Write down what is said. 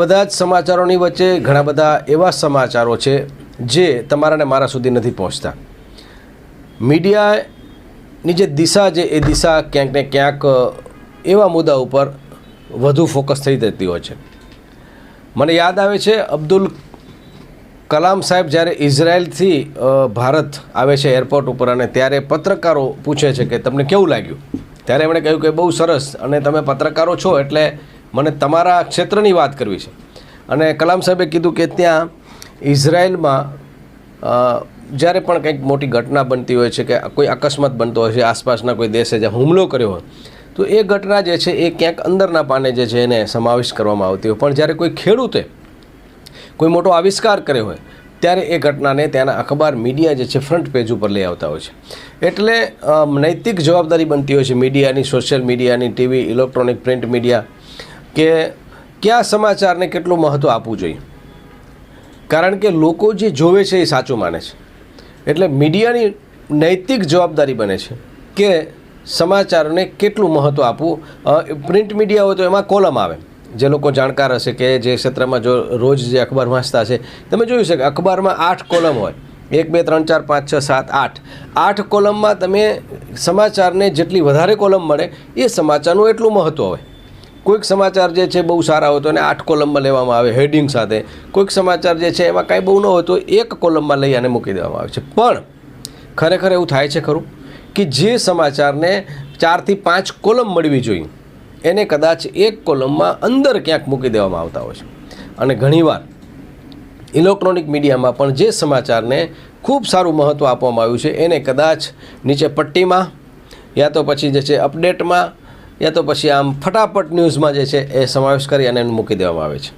બધા જ સમાચારોની વચ્ચે ઘણા બધા એવા સમાચારો છે જે તમારાને મારા સુધી નથી પહોંચતા. મીડિયાની જે દિશા છે, એ દિશા ક્યાંક ને ક્યાંક એવા મુદ્દા ઉપર વધુ ફોકસ થઈ જતી હોય છે. મને યાદ આવે છે, અબ્દુલ કલામ સાહેબ જ્યારે ઇઝરાયલથી ભારત આવે છે એરપોર્ટ ઉપર અને ત્યારે પત્રકારો પૂછે છે કે તમને કેવું લાગ્યું? ત્યારે એમણે કહ્યું કે બહુ સરસ અને તમે પત્રકારો છો એટલે મને તમારા ક્ષેત્રની વાત કરવી છે. અને કલામ સાહેબે કીધું કે ત્યાં ઇઝરાયલમાં જ્યારે પણ કંઈક મોટી ઘટના બનતી હોય છે કે કોઈ અકસ્માત બનતો હોય છે, આસપાસના કોઈ દેશે જે હુમલો કર્યો હોય, તો એ ઘટના જે છે એ ક્યાંક અંદરના પાને જે છે એને સમાવેશ કરવામાં આવતી હોય. પણ જ્યારે કોઈ ખેડૂતે કોઈ મોટો આવિષ્કાર કર્યો હોય, ત્યારે એ ઘટનાને ત્યાંના અખબાર મીડિયા જે છે ફ્રન્ટ પેજ ઉપર લઈ આવતા હોય છે. એટલે નૈતિક જવાબદારી બનતી હોય છે મીડિયાની, સોશિયલ મીડિયાની, ટીવી, ઇલેક્ટ્રોનિક પ્રિન્ટ મીડિયા કે કયા સમાચારને કેટલું મહત્ત્વ આપવું જોઈએ? કારણ કે લોકો જે જોવે છે એ સાચું માને છે. એટલે મીડિયાની નૈતિક જવાબદારી બને છે કે સમાચારને કેટલું મહત્ત્વ આપવું. પ્રિન્ટ મીડિયા હોય તો એમાં કોલમ આવે. જે લોકો જાણકાર હશે કે જે ક્ષેત્રમાં જો રોજ જે અખબાર વાંચતા છે તમે જોયું છે કે અખબારમાં આઠ કોલમ હોય. એક, બે, ત્રણ, ચાર, પાંચ, છ, સાત, આઠ. આઠ કોલમમાં તમે સમાચારને જેટલી વધારે કોલમ મળે એ સમાચારનું એટલું મહત્ત્વ હોય. કોઈક સમાચાર જે છે બહુ સારા હોય તો એને આઠ કોલમમાં લેવામાં આવે હેડિંગ સાથે. કોઈક સમાચાર જે છે એમાં કાંઈ બહુ ન હોય તો એક કોલમમાં લઈ અને મૂકી દેવામાં આવે છે. પણ ખરેખર એવું થાય છે ખરું કે જે સમાચારને ચારથી પાંચ કોલમ મળવી જોઈએ, એને કદાચ એક કોલમમાં અંદર ક્યાંક મૂકી દેવામાં આવતા હોય છે. અને ઘણીવાર ઇલેક્ટ્રોનિક મીડિયામાં પણ જે સમાચારને ખૂબ સારું મહત્ત્વ આપવામાં આવ્યું છે, એને કદાચ નીચે પટ્ટીમાં યા તો પછી જે છે અપડેટમાં યા તો પછી આમ ફટાફટ ન્યૂઝમાં જે છે એ સમાવેશ કરી અને મૂકી દેવામાં આવે છે.